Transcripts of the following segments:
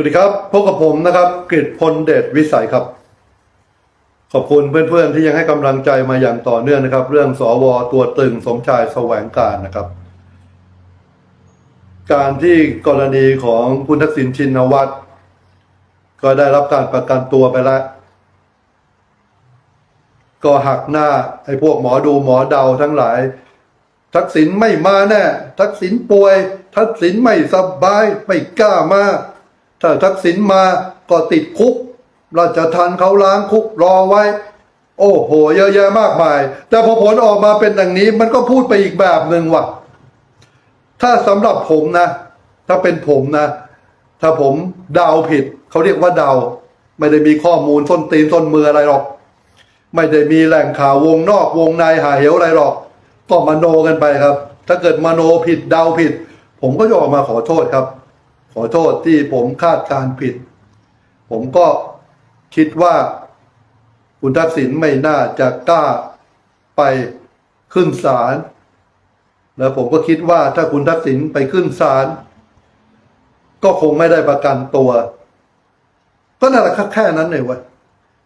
วัสดีครับพบกับผมนะครับกฤษพลเดชวิสัยครับ ขอบคุณเพื่อนๆที่ยังให้กำลังใจมาอย่างต่อเนื่องนะครับ เรื่องสวตัวตึงสมชายแสวงการนะครับ การที่กรณีของคุณทักษิณชินวัตรก็ได้รับการประกันตัวไปแล้ว ก็หักหน้าไอ้พวกหมอดูหมอเดาทั้งหลาย ทักษิณไม่มาแน่ ทักษิณป่วย ทักษิณไม่สบายไม่กล้ามา ถ้าทักษิณมาก็ติดคุกราชทันเขาล้างคุกรอไว้ โอ้โห เยอะแยะมากมาย แต่พอผลออกมาเป็นอย่างนี้มันก็พูดไปอีกแบบหนึ่งว่ะ ถ้าสำหรับผมนะ ถ้าเป็นผมนะ ถ้าผมเดาผิด เขาเรียกว่าเดา ไม่ได้มีข้อมูลส้นตีนส้นมืออะไรหรอก ไม่ได้มีแหล่งข่าววงนอกวงในหาเหวอะไรหรอก ก็มโนกันไปครับ ถ้าเกิดมโนผิดเดาผิด ผมก็จะออกมาขอโทษครับ อโทษที่ผมคาดการณ์ผิด ผมก็คิดว่าคุณทักษิณไม่น่าจะกล้าไปขึ้นศาลแล้วผมก็คิดว่าถ้าคุณทักษิณไปขึ้นศาลก็คงไม่ได้ประกันตัว ก็นั่นแหละแค่นั้นเลยวะ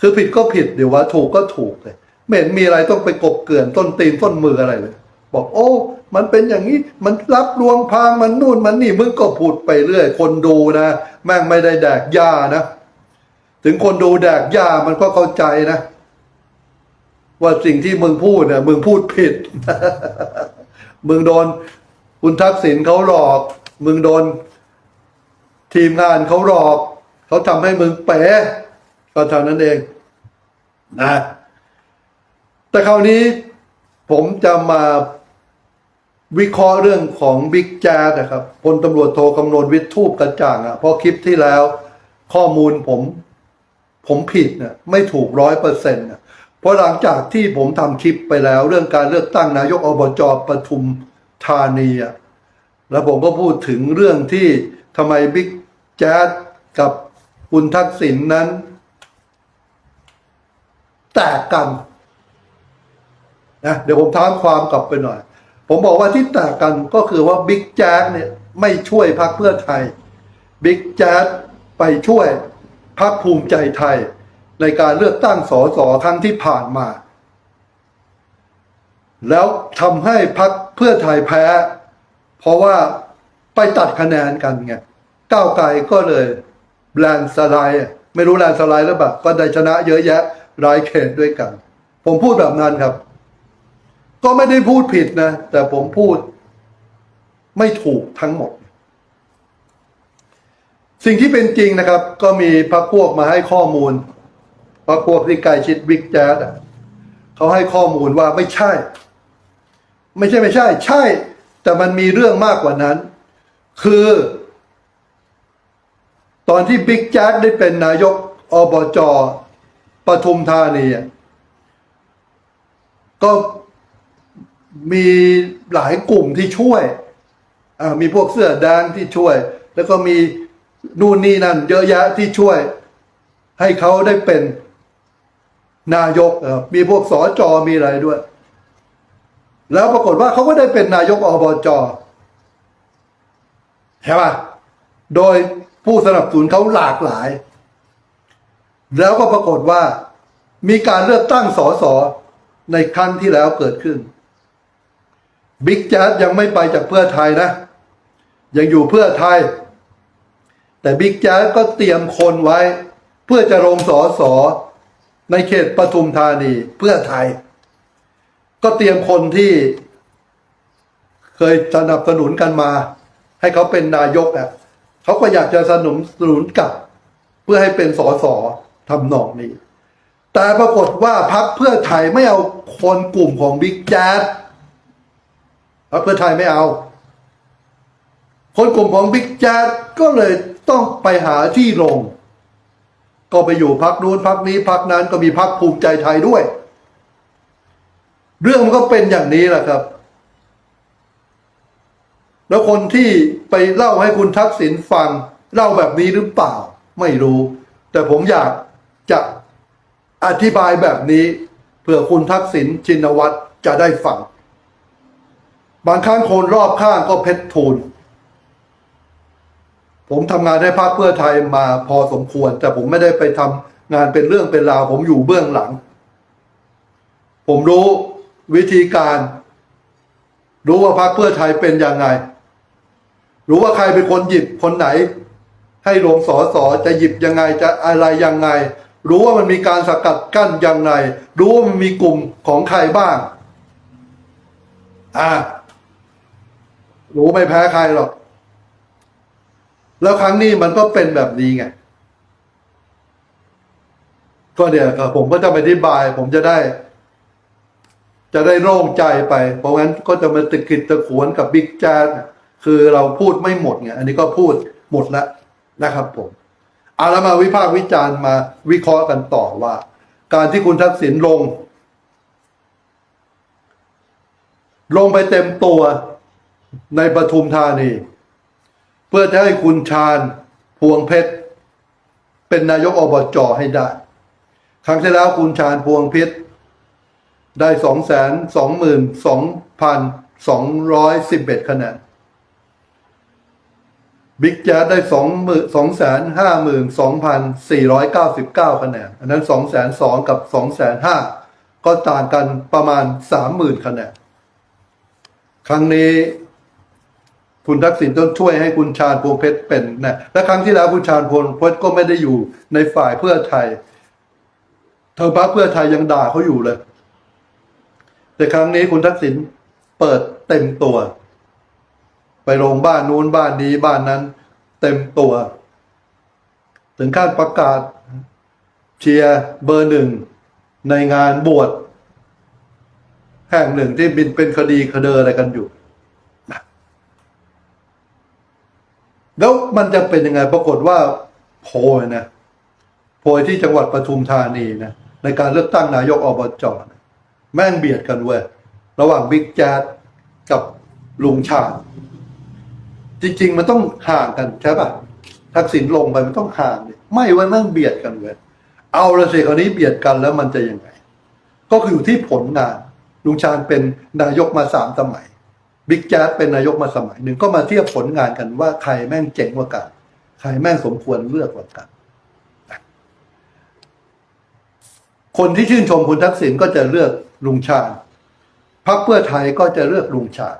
คือผิดก็ผิดเดี๋ยวว่าถูกก็ถูกเลยไม่เห็นมีอะไรต้องไปกบเกลื่อนต้นตีนต้นมืออะไรเลย บอกโอ้ มันเป็นอย่างนี้มันรับลวงพางมันนู่นมันนี่มึงก็พูดไปเรื่อย คนดูนะ แม่งไม่ได้แดกยานะ ถึงคนดูแดกยามันก็เข้าใจนะ ว่าสิ่งที่มึงพูดเนี่ยมึงพูดผิด มึงโดนคุณทักษิณเขาหลอก มึงโดน ทีมงานเขาหลอก เขาทำให้มึงเป๋ก็เท่านั้นเองนะแต่คราวนี้ผมจะมา วิเคราะห์เรื่องของบิ๊กแจ๊ดนะครับพลตำรวจโทกำนวณวิทย์ทูปกระจ่างอะ่ะเพราะคลิปที่แล้วข้อมูลผม ผมผิดเนี่ยไม่ถูกร้อยเปอร์เซ็นต์เพราะหลังจากที่ผมทำคลิปไปแล้ว เรื่องการเลือกตั้งนายกอบจปทุมธานีอะแล้วผมก็พูดถึงเรื่องที่ทำไมบิ๊กแจ๊ดกับคุณทักษิณนนั้น แตกกันนะเดี๋ยวผมท้ามความกลับไปหน่อย ผมบอกว่าที่แตกกันก็คือว่าบิ๊กแจ๊ดเนี่ยไม่ช่วยพรรคเพื่อไทยบิ๊กแจ๊ดไปช่วยพรรคภูมิใจไทย ในการเลือกตั้งสสครั้งที่ผ่านมา แล้วทำให้พรรคเพื่อไทยแพ้ เพราะว่าไปตัดคะแนนกันไงก้าวไกลก็เลยแลนด์สไลด์ไม่รู้แลนด์สไลด์หรือเปล่าก็ได้ชนะเยอะแยะรายเขตด้วยกัน ผมพูดแบบนั้นครับ ก็ไม่ได้พูดผิดนะ แต่ผมพูด ไม่ถูกทั้งหมด สิ่งที่เป็นจริงนะครับ ก็มีพรรคพวกมาให้ข้อมูลพรรคพวกที่ใกล้ชิดบิ๊กแจ๊ดอะเขาให้ข้อมูลว่าไม่ใช่ ไม่ใช่ไม่ใช่ ใช่ แต่มันมีเรื่องมากกว่านั้น คือ ตอนที่บิ๊กแจ๊ดได้เป็นนายกอบจปทุมธานีก็ มีหลายกลุ่มที่ช่วยมีพวกเสื้อแดงที่ช่วย แล้วก็มีนู่นนี่นั่น เยอะแยะที่ช่วย ให้เขาได้เป็นนายกมีพวกสอจอมีอะไรด้วย แล้วปรากฏว่าเขาก็ได้เป็นนายกอบจใช่ป่ะโดยผู้สนับสนุนเขาหลากหลาย แล้วก็ปรากฏว่ามีการเลือกตั้งสสในครั้งที่แล้วเกิดขึ้น บิ๊กแจ๊ดยังไม่ไปจากเพื่อไทยนะ ยังอยู่เพื่อไทย แต่บิ๊กแจ๊ดก็เตรียมคนไว้ เพื่อจะลงสอสอในเขตปทุมธานีเพื่อไทย ก็เตรียมคนที่ เคยสนับสนุนกันมา ให้เขาเป็นนายกอะเขาก็อยากจะสนับสนุนกลับ เพื่อให้เป็นสอสอทำนองนี้ แต่ปรากฏว่าพักเพื่อไทยไม่เอาคนกลุ่มของบิ๊กแจ๊ด พรรคเพื่อไทยไม่เอา คนกลุ่มของบิ๊กแจ๊ดก็เลยต้องไปหาที่ลง ก็ไปอยู่พักนู้นพักนี้พักนั้นก็มีพักภูมิใจไทยด้วย เรื่องมันก็เป็นอย่างนี้แหละครับ แล้วคนที่ไปเล่าให้คุณทักษิณฟังเล่าแบบนี้หรือเปล่า ไม่รู้ แต่ผมอยากจะอธิบายแบบนี้เพื่อคุณทักษิณชินวัตรจะได้ฟัง บางครั้งคนรอบข้างก็เพชรทูลผมทำงานให้พรรคเพื่อไทยมาพอสมควร แต่ผมไม่ได้ไปทำงานเป็นเรื่องเป็นราว ผมอยู่เบื้องหลัง ผมรู้วิธีการ รู้ว่าพรรคเพื่อไทยเป็นยังไง รู้ว่าใครเป็นคนหยิบคนไหน ให้ลงสอสอจะหยิบยังไงจะอะไรยังไง รู้ว่ามันมีการสกัดกั้นยังไง รู้ว่ามันมีกลุ่มของใครบ้าง อ่า รู้ไม่แพ้ใครหรอก แล้วครั้งนี้มันก็เป็นแบบนี้ไง ก็เดี๋ยวผมก็จะไปอธิบาย ผมจะได้ จะได้โล่งใจไป เพราะงั้นก็จะมาติดกิดตะขวนกับบิ๊กแจ๊ดคือเราพูดไม่หมดไง อันนี้ก็พูดหมดแล้วนะครับผมเอาแล้วมาวิพากษ์วิจารณ์มาวิเคราะห์กันต่อว่า การที่คุณทักษิณลง ลงไปเต็มตัว ในปทุมธานี เพื่อจะให้คุณชาญพวงเพชร เป็นนายกอบจให้ได้ ครั้งที่แล้วคุณชาญพวงเพชรได้สองแสนสองหมื่นสองพันสองร้อยสิบเอ็ดคะแนนบิ๊กแจ๊ดได้สองหมื่นสองแสนห้าหมื่นสองพันสี่ร้อยเก้าสิบเก้าคะแนน อันนั้นสองแสนสองกับสองแสนห้าก็ต่างกันประมาณสามหมื่นคะแนน ครั้งนี้ คุณทักษิณต้องช่วยให้คุณชาญพวงเพชรเป็นนะและครั้งที่แล้วคุณชาญพวงเพชรก็ไม่ได้อยู่ในฝ่ายเพื่อไทยทางพรรคเพื่อไทยยังด่าเขาอยู่เลย แต่ครั้งนี้คุณทักษิณเปิดเต็มตัว ไปลงบ้านนู้นบ้านนี้บ้านนั้น เต็มตัว ถึงขั้นประกาศเชียร์เบอร์หนึ่งในงานบวชแห่งหนึ่งที่บินเป็นคดีคดีอะไรกันอยู่ แล้วมันจะเป็นยังไงปรากฏว่าโพยนะโพยที่จังหวัดปทุมธานีนะในการเลือกตั้งนายกอบจนะแม่งเบียดกันเว้ยระหว่างบิ๊กแจ๊ดกับลุงชาญจริง ๆ มันต้องห่างกันใช่ปะทักษิณลงไปมันต้องห่างดิไม่ไว้แม่งเบียดกันเว้ยเอาละสิคราวนี้เบียดกันแล้วมันจะยังไง ก็คืออยู่ที่ผลงานลุงชาญเป็นนายกมาสามสมัย บิ๊กแจ๊ดเป็นนายกมาสมัยหนึ่งก็มาเทียบผลงานกันว่าใครแม่งเจ๋งกว่ากัน ใครแม่งสมควรเลือกกว่ากัน คนที่ชื่นชมคุณทักษิณก็จะเลือกลุงชาญพรรคเพื่อไทยก็จะเลือกลุงชาญ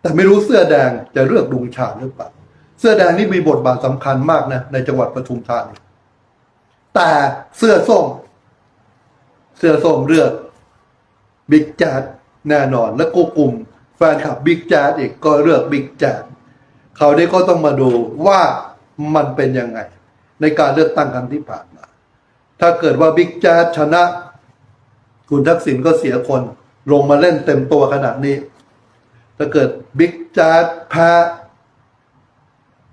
แต่ไม่รู้เสื้อแดงจะเลือกลุงชาญหรือเปล่าเสื้อแดงนี่มีบทบาทสำคัญมากนะในจังหวัดปทุมธานีแต่เสื้อส้ม เสื้อส้มเลือกบิ๊กแจ๊ดแน่นอนและก็กลุ่ม แฟนคลับบิ๊กแจ๊ดอีกก็เลือกบิ๊กแจ๊ดเขาได้ก็ต้องมาดูว่ามันเป็นยังไง ในการเลือกตั้งครั้งที่ผ่านมา ถ้าเกิดว่าบิ๊กแจ๊ดชนะ คุณทักษิณก็เสียคน ลงมาเล่นเต็มตัวขนาดนี้ ถ้าเกิดบิ๊กแจ๊ดแพ้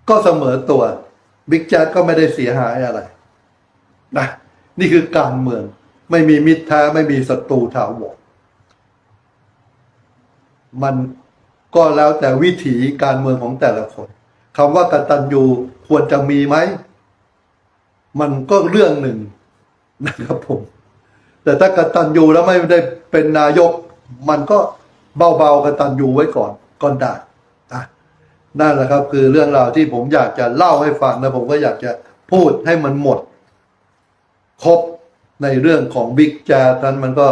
ก็เสมอตัวบิ๊กแจ๊ดก็ไม่ได้เสียหายอะไรนะนี่คือการเมือง ไม่มีมิตรแท้ไม่มีศัตรูถาวร มันก็แล้วแต่วิถีการเมืองของแต่ละคนคำว่ากตัญญูควรจะมีไหม มันก็เรื่องหนึ่งนะครับผม แต่ถ้ากตัญญูแล้วไม่ได้เป็นนายก มันก็เบาๆกตัญญูไว้ก่อนก่อนได้นะนั่นแหละครับ คือเรื่องราวที่ผมอยากจะเล่าให้ฟังนะผมก็อยากจะพูดให้มันหมด ครบในเรื่องของบิ๊กแจ๊ดนั้นมันก็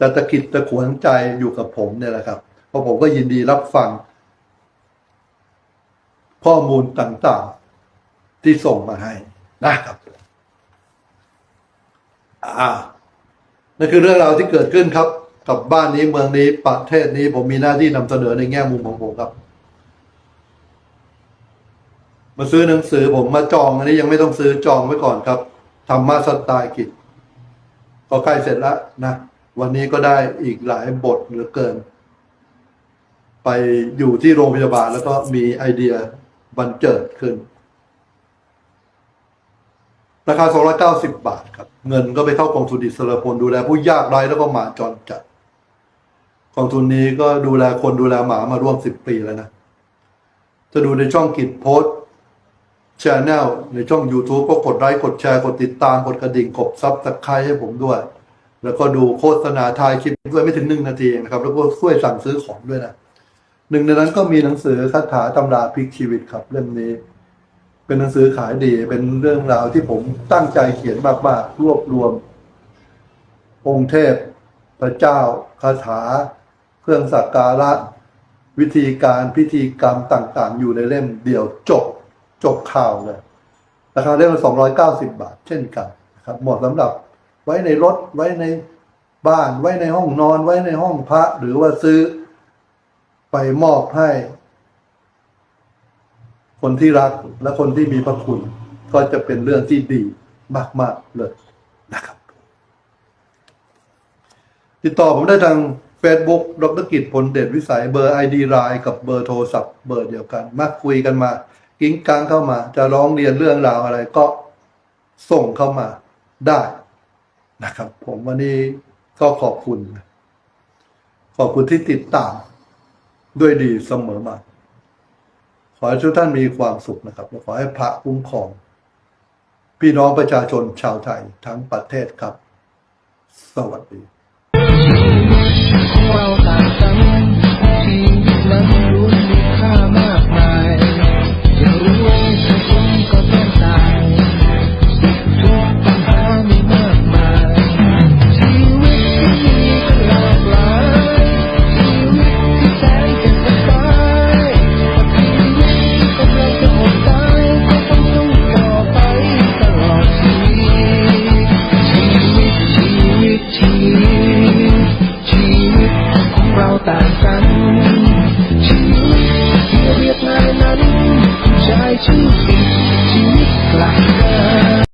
จะตะกิดตะขวนใจอยู่กับผมเนี่ยแหละครับ เพราะผมก็ยินดีรับฟัง ข้อมูลต่างๆ ที่ส่งมาให้นะครับ อ่านั่นคือเรื่องราวที่เกิดขึ้นครับ กับบ้านนี้เมืองนี้ประเทศนี้ผมมีหน้าที่นำเสนอในแง่มุมของผมครับ มาซื้อหนังสือผมมาจอง อันนี้ยังไม่ต้องซื้อจองไว้ก่อนครับธรรมะสไตล์กิจก็ใกล้เสร็จแล้วนะ วันนี้ก็ได้อีกหลายบทเหลือเกิน ไปอยู่ที่โรงพยาบาลแล้วก็มีไอเดียบันเจิดขึ้น ราคา 290 บาทครับ เงินก็ไปเข้ากองทุนอิสระพลดูแลผู้ยากไร้แล้วก็หมาจรจัด กองทุนนี้ก็ดูแลคนดูแลหมามาร่วม 10 ปีแล้วนะ จะดูในช่องกิจโพสชแนลในช่อง YouTube ก็กดไลค์กดแชร์ กดติดตาม กดกระดิ่ง กดซับสไครต์ให้ผมด้วย แล้วก็ดูโฆษณาทายคลิปด้วยไม่ถึงหนึ่งนาทีนะครับ แล้วก็ช่วยสั่งซื้อของด้วยนะ หนึ่งในนั้นก็มีหนังสือคาถาตำราพลิกชีวิตครับเล่มนี้ เป็นหนังสือขายดีเป็นเรื่องราวที่ผมตั้งใจเขียนมากๆรวบรวม องค์เทพ พระเจ้าคาถา เครื่องสักการะ วิธีการพิธีกรรมต่างๆ อยู่ในเล่มเดียวจบจบข่าวเลยราคาเล่มละ290บาท เช่นกันนะครับเหมาะสำหรับไว้ในรถไว้ในบ้านไว้ในห้องนอนไว้ในห้องพระหรือว่าซื้อ ไปมอบให้ คนที่รักและคนที่มีพระคุณ ก็จะเป็นเรื่องที่ดีมากๆเลยนะครับ ติดต่อผมได้ทาง Facebook ดรกิจผลเดชวิสัยเบอร์ ID ไลน์กับเบอร์โทรศัพท์เบอร์เดียวกัน มาคุยกันมา กิ้งกลางเข้ามา จะร้องเรียนเรื่องราวอะไรก็ส่งเข้ามาได้นะครับ ผมวันนี้ก็ขอบคุณ ขอบคุณที่ติดตาม ด้วยดีเสมอมา ขอให้ทุกท่านมีความสุขนะครับและขอให้พระคุ้มครอง พี่น้องประชาชนชาวไทยทั้งประเทศครับ สวัสดี เราต่างกันที่มัน